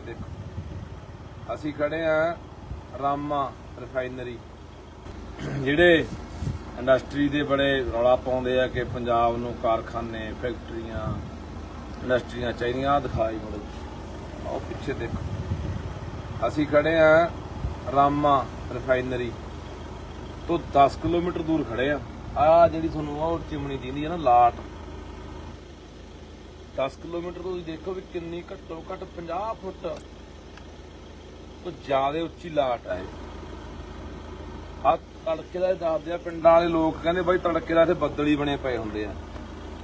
ਪਿੱਛੇ ਦੇਖੋ। ਅਸੀਂ ਖੜੇ ਆ ਰਾਮਾ ਰਿਫਾਈਨਰੀ। ਜਿਹੜੇ ਇੰਡਸਟਰੀ ਦੇ ਬੜੇ ਰੌਲਾ ਪਾਉਂਦੇ ਆ ਕਿ ਪੰਜਾਬ ਨੂੰ ਕਾਰਖਾਨੇ, ਫੈਕਟਰੀਆਂ, ਇੰਡਸਟਰੀਆਂ ਚਾਹੀਦੀਆਂ, ਆਹ ਦਿਖਾਈ ਮੁੜ ਉਹ ਪਿੱਛੇ ਦੇਖੋ। ਅਸੀਂ ਖੜੇ ਆ ਰਾਮਾ ਰਿਫਾਈਨਰੀ। ਤੋਂ 10 ਕਿਲੋਮੀਟਰ ਦੂਰ ਖੜੇ ਆ। ਆ ਜਿਹੜੀ ਤੁਹਾਨੂੰ ਉਹ ਚਿਮਣੀ ਦਿੰਦੀ ਹੈ ਨਾ, ਲਾਟ। 10 ਕਿਲੋਮੀਟਰ ਤੁਸੀਂ ਦੇਖੋ ਵੀ ਕਿੰਨੀ ਘੱਟੋ ਘੱਟ 50 ਫੁੱਟ ਤੋਂ ਜ਼ਿਆਦਾ ਉੱਚੀ ਲਾਟ ਹੈ ਆ ਤੜਕੇ ਦਾ ਦੱਸਦੇ ਆ, ਪਿੰਡਾਂ ਵਾਲੇ ਲੋਕ ਕਹਿੰਦੇ ਬਾਈ ਤੜਕੇ ਦਾ ਇੱਥੇ ਬੱਦਲ ਹੀ ਬਣੇ ਪਏ ਹੁੰਦੇ ਆ।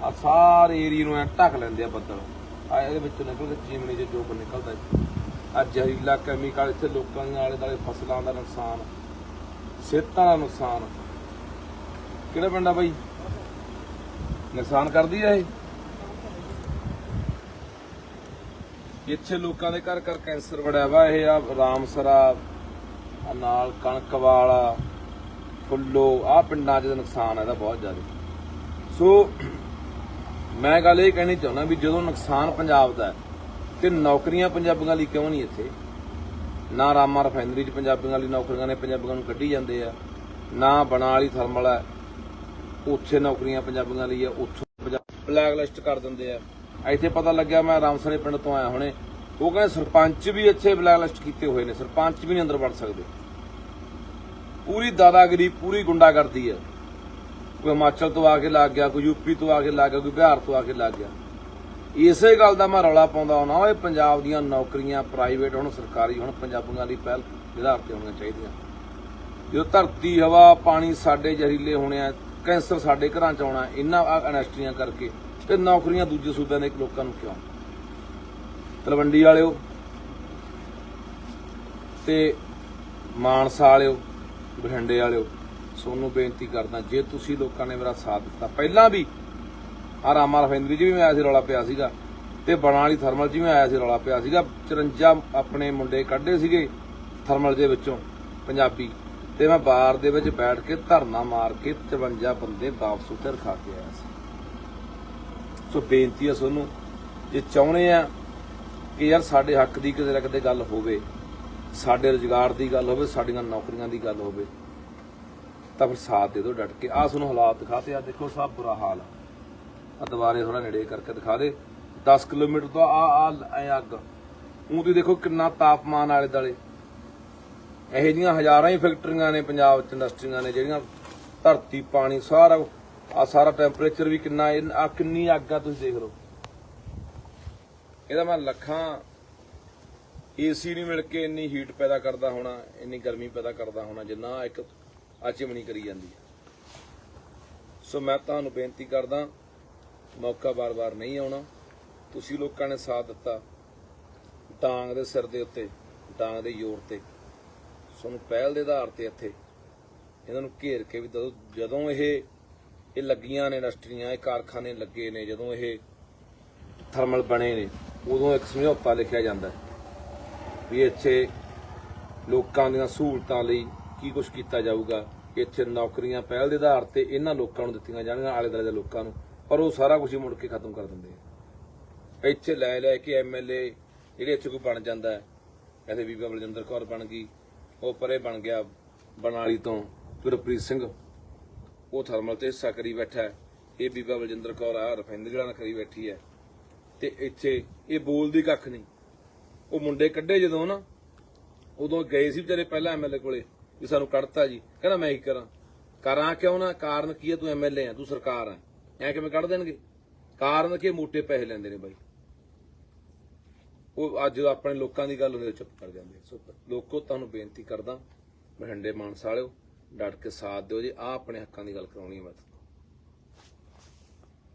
ਆ ਸਾਰੇ ਏਰੀਆ ਨੂੰ ਐ ਢੱਕ ਲੈਂਦੇ ਆ ਬੱਦਲ। ਆ ਇਹਦੇ ਵਿੱਚੋਂ ਨਿਕਲ ਕੇ ਚਿਮਣੀ ਚ ਜੋ। ਨਿਕਲਦਾ ਆ ਜ਼ਹਿਰੀਲਾ ਕੈਮੀਕਲ ਇੱਥੇ ਲੋਕਾਂ ਦੇ ਆਲੇ ਦੁਆਲੇ ਫਸਲਾਂ ਦਾ ਨੁਕਸਾਨ, ਸਿਹਤਾਂ ਦਾ ਨੁਕਸਾਨ। ਕਿਹੜਾ ਪਿੰਡ ਆ ਬਾਈ? ਨੁਕਸਾਨ ਕਰਦੀ ਆ ਇਹ? ਇੱਥੇ ਲੋਕਾਂ ਦੇ ਘਰ ਘਰ ਕੈਂਸਰ ਵੜਿਆ ਵਾ ਇਹ ਆ ਰਾਮਸਰਾ ਨਾਲ ਕਣਕ ਵਾਲਾ ਫੁੱਲੋ ਆ ਪਿੰਡਾਂ 'ਚ ਨੁਕਸਾਨ ਹੈ ਇਹਦਾ ਬਹੁਤ ਜ਼ਿਆਦਾ। ਸੋ ਮੈਂ ਗੱਲ ਇਹ ਕਹਿਣੀ ਚਾਹੁੰਦਾ ਵੀ ਜਦੋਂ ਨੁਕਸਾਨ ਪੰਜਾਬ ਦਾ ਹੈ, ਤੇ ਨੌਕਰੀਆਂ ਪੰਜਾਬੀਆਂ ਲਈ ਕਿਉਂ ਨਹੀਂ ਇੱਥੇ? ਨਾ ਰਾਮਾ ਰਿਫਾਈਨਰੀ 'ਚ ਪੰਜਾਬੀਆਂ ਲਈ ਨੌਕਰੀਆਂ ਨੇ ਪੰਜਾਬੀਆਂ ਨੂੰ ਕੱਢੀ ਜਾਂਦੇ ਆ। ਨਾ ਬਣਾ ਵਾਲੀ ਥਰਮਲ ਹੈ ਉੱਥੇ ਨੌਕਰੀਆਂ ਪੰਜਾਬੀਆਂ ਲਈ ਆ ਉੱਥੋਂ ਬਲੈਕ ਲਿਸਟ ਕਰ ਦਿੰਦੇ ਆ। ਇੱਥੇ ਪਤਾ ਲੱਗਿਆ ਮੈਂ ਰਾਮਸਰੇ ਪਿੰਡ ਤੋਂ ਆਇਆ ਹੁਣੇ। ਉਹ ਕਹਿੰਦੇ ਸਰਪੰਚ ਵੀ ਇੱਥੇ ਬਲੈਕਲਿਸਟ ਕੀਤੇ ਹੋਏ ਨੇ, ਸਰਪੰਚ ਵੀ ਨਹੀਂ ਅੰਦਰ ਵੜ ਸਕਦੇ। ਪੂਰੀ ਦਾਦਾਗਰੀ, ਪੂਰੀ ਗੁੰਡਾਗਰਦੀ ਹੈ। ਕੋਈ ਹਿਮਾਚਲ ਤੋਂ ਆ ਕੇ ਲੱਗ ਗਿਆ, ਕੋਈ ਯੂਪੀ ਤੋਂ ਆ ਕੇ ਲੱਗ ਗਿਆ, ਕੋਈ ਬਿਹਾਰ ਤੋਂ ਆ ਕੇ ਲੱਗ ਗਿਆ। ਇਸੇ ਗੱਲ ਦਾ ਮੈਂ ਰੌਲਾ ਪਾਉਂਦਾ ਹਾਂ ਓਏ ਪੰਜਾਬ ਦੀਆਂ ਨੌਕਰੀਆਂ ਪ੍ਰਾਈਵੇਟ ਹੁਣ ਸਰਕਾਰੀ, ਹੁਣ ਪੰਜਾਬੀਆਂ ਲਈ ਪਹਿਲ ਵਿਧਾਰ ਤੇ ਹੋਣੀਆਂ ਚਾਹੀਦੀਆਂ। ਜਦੋਂ ਧਰਤੀ, ਹਵਾ, ਪਾਣੀ ਸਾਡੇ ਜ਼ਹਿਰੀਲੇ ਹੋਣੇ ਆ, ਕੈਂਸਰ ਸਾਡੇ ਘਰਾਂ ਚ ਆਉਣਾ ਇਹਨਾਂ ਆਹ ਇੰਡਸਟਰੀਆਂ ਕਰਕੇ। ਤੇ ਨੌਕਰੀਆਂ ਦੂਜੇ ਸੂਬਿਆਂ ਦੇ ਲੋਕਾਂ ਨੂੰ ਕਿਉਂ? ਤਲਵੰਡੀ ਵਾਲਿਓ ਤੇ ਮਾਨਸਾ ਵਾਲਿਓ, ਬਠਿੰਡੇ ਵਾਲਿਓ, ਸੋਨੂੰ ਬੇਨਤੀ ਕਰਦਾ, ਜੇ ਤੁਸੀਂ ਲੋਕਾਂ ਨੇ ਮੇਰਾ ਸਾਥ ਦਿੱਤਾ, ਪਹਿਲਾਂ ਵੀ ਆ ਰਾਮਾ ਰਫਿੰਦਰੀ ਜੀ ਵੀ ਮੈਂ ਆਇਆ ਸੀ, ਰੌਲਾ ਪਿਆ ਸੀਗਾ, ਤੇ ਬਣਾਲੀ ਥਰਮਲ ਚ ਵੀ ਆਇਆ ਸੀ, ਰੌਲਾ ਪਿਆ ਸੀਗਾ 54 ਆਪਣੇ ਮੁੰਡੇ ਕੱਢੇ ਸੀਗੇ ਥਰਮਲ ਦੇ ਵਿੱਚੋਂ ਪੰਜਾਬੀ, ਤੇ ਮੈਂ ਬਾਰ ਦੇ ਵਿੱਚ ਬੈਠ ਕੇ ਧਰਨਾ ਮਾਰ ਕੇ 53 ਬੰਦੇ ਵਾਪਸ ਉੱਤੇ ਰਖਾ ਕੇ ਆਇਆ ਸੀ। ਸੋ ਬੇਨਤੀ ਆ ਤੁਹਾਨੂੰ ਜੇ ਚਾਹੁੰਦੇ ਆ ਕਿ ਯਾਰ ਸਾਡੇ ਹੱਕ ਦੀ ਕਿਤੇ ਨਾ ਕਿਤੇ ਗੱਲ ਹੋਵੇ, ਸਾਡੇ ਰੁਜ਼ਗਾਰ ਦੀ ਗੱਲ ਹੋਵੇ, ਸਾਡੀਆਂ ਨੌਕਰੀਆਂ ਦੀ ਗੱਲ ਹੋਵੇ, ਤਾਂ ਫਿਰ ਸਾਥ ਦੇ ਦਿਓ ਡਟ ਕੇ। ਆਹ ਤੁਹਾਨੂੰ ਹਾਲਾਤ ਦਿਖਾਤੇ ਆ, ਦੇਖੋ ਸਭ ਬੁਰਾ ਹਾਲ ਆ। ਆ ਦੁਬਾਰੇ ਥੋੜਾ ਨੇੜੇ ਕਰਕੇ ਦਿਖਾ ਦੇ। 10 ਕਿਲੋਮੀਟਰ ਤੋਂ ਆ ਆ ਐ ਅੱਗ। ਉਹ ਤੁਸੀਂ ਦੇਖੋ ਕਿੰਨਾ ਤਾਪਮਾਨ ਆਲੇ ਦਾਲੇ ਇਹੋ ਜਿਹੀਆਂ ਹਜ਼ਾਰਾਂ ਹੀ ਫੈਕਟਰੀਆਂ ਨੇ ਪੰਜਾਬ ਚ, ਇੰਡਸਟਰੀਆਂ ਨੇ, ਜਿਹੜੀਆਂ ਧਰਤੀ, ਪਾਣੀ, ਸਾਰਾ ਆ ਸਾਰਾ ਟੈਂਪਰੇਚਰ ਵੀ ਕਿੰਨਾ ਆ ਕਿੰਨੀ ਅੱਗ ਆ ਤੁਸੀਂ ਦੇਖ ਲਓ। ਇਹਦਾ ਮੈਂ ਲੱਖਾਂ ਏਸੀ ਨਹੀਂ ਮਿਲ ਕੇ ਇੰਨੀ ਹੀਟ ਪੈਦਾ ਕਰਦਾ ਹੋਣਾ, ਇੰਨੀ ਗਰਮੀ ਪੈਦਾ ਕਰਦਾ ਹੋਣਾ, ਜਿੰਨਾ ਇੱਕ ਆ ਕਰੀ ਜਾਂਦੀ ਹੈ ਸੋ ਮੈਂ ਤੁਹਾਨੂੰ ਬੇਨਤੀ ਕਰਦਾ, ਮੌਕਾ ਬਾਰ-ਬਾਰ ਨਹੀਂ ਆਉਣਾ। ਤੁਸੀਂ ਲੋਕਾਂ ਨੇ ਸਾਥ ਦਿੱਤਾ, ਡਾਂਗ ਦੇ ਸਿਰ ਦੇ ਉੱਤੇ, ਡਾਂਗ ਦੇ ਜ਼ੋਰ ਤੇ। ਤੁਹਾਨੂੰ ਪਹਿਲ ਦੇ ਆਧਾਰ ਤੇ ਇੱਥੇ, ਇਹਨਾਂ ਨੂੰ ਘੇਰ ਕੇ ਵੀ ਜਦੋਂ ਜਦੋਂ ਇਹ ਇਹ ਲੱਗੀਆਂ ਨੇ ਇੰਡਸਟਰੀਆਂ, ਇਹ ਕਾਰਖਾਨੇ ਲੱਗੇ ਨੇ, ਜਦੋਂ ਇਹ ਥਰਮਲ ਬਣੇ ਨੇ, ਉਦੋਂ ਇੱਕ ਸਮਝੌਤਾ ਲਿਖਿਆ ਜਾਂਦਾ ਵੀ ਇੱਥੇ ਲੋਕਾਂ ਦੀਆਂ ਸਹੂਲਤਾਂ ਲਈ ਕੀ ਕੁਝ ਕੀਤਾ ਜਾਊਗਾ। ਇੱਥੇ ਨੌਕਰੀਆਂ ਪਹਿਲ ਦੇ ਆਧਾਰ ਤੇ ਇਹਨਾਂ ਲੋਕਾਂ ਨੂੰ ਦਿੱਤੀਆਂ ਜਾਣਗੀਆਂ ਆਲੇ ਦੁਆਲੇ ਦੇ ਲੋਕਾਂ ਨੂੰ, ਪਰ ਉਹ ਸਾਰਾ ਕੁਝ ਹੀ ਮੁੜ ਕੇ ਖਤਮ ਕਰ ਦਿੰਦੇ ਆ। ਇੱਥੇ ਲੈ ਲੈ ਕੇ ਐਮਐਲਏ ਜਿਹੜੇ ਇੱਥੇ ਕੋਈ ਬਣ ਜਾਂਦਾ ਹੈ ਕਹਿੰਦੇ ਬੀਬੀ ਬਲਜਿੰਦਰ ਕੌਰ ਬਣ ਗਈ, ਉਹ ਪਰੇ ਬਣ ਗਿਆ ਬਨਾਲੀ ਤੋਂ, ਗੁਰਪ੍ਰੀਤ ਸਿੰਘ। ਉਹ ਥਰਮਲ ਤੇ ਹਿੱਸਾ ਕਰੀ ਬੈਠਾ ਇਹ ਬੀਬਾ ਬਲਜਿੰਦਰ ਕੌਰ ਆ ਰਿਫਾਈਨਰੀ ਵਾਲਾ ਕਰੀ ਬੈਠੀ ਹੈ। ਤੇ ਇੱਥੇ ਇਹ ਬੋਲਦੀ ਕੱਖ ਨਹੀਂ। ਉਹ ਮੁੰਡੇ ਕੱਢੇ ਜਦੋਂ ਨਾ, ਉਦੋਂ ਗਏ ਸੀ ਵਿਚਾਰੇ ਪਹਿਲਾਂ ਐਮਐਲਏ ਕੋਲੇ ਵੀ ਸਾਨੂੰ ਕੱਢਤਾ ਜੀ। ਕਹਿੰਦਾ ਮੈਂ ਹੀ ਕਰਾਂ? ਕਰਾਂ ਕਿਉਂ ਨਾ? ਕਾਰਨ ਕੀ ਹੈ? ਤੂੰ ਐਮਐਲਏ ਆ, ਤੂੰ ਸਰਕਾਰ ਆ। ਐ ਕਿਵੇਂ ਕੱਢ ਦੇਣਗੇ? ਕਾਰਨ ਕੀ? ਮੋਟੇ ਪੈਸੇ ਲੈਂਦੇ ਨੇ ਬਾਈ। ਉਹ ਅੱਜ ਆਪਣੇ ਲੋਕਾਂ ਦੀ ਗੱਲ ਹੁੰਦੀ ਚੁੱਪ ਕਰ ਜਾਂਦੇ ਸੋ ਲੋਕੋ, ਤੁਹਾਨੂੰ ਬੇਨਤੀ ਕਰਦਾ, ਬਠਿੰਡੇ ਮਾਨਸਾ ਵਾਲਿਓ ਡਟ ਕੇ ਸਾਥ ਦਿਓ ਜੀ। ਆ ਆਪਣੇ ਹੱਕਾਂ ਦੀ ਗੱਲ ਕਰਾਉਣੀ ਹੈ ਮੈਂ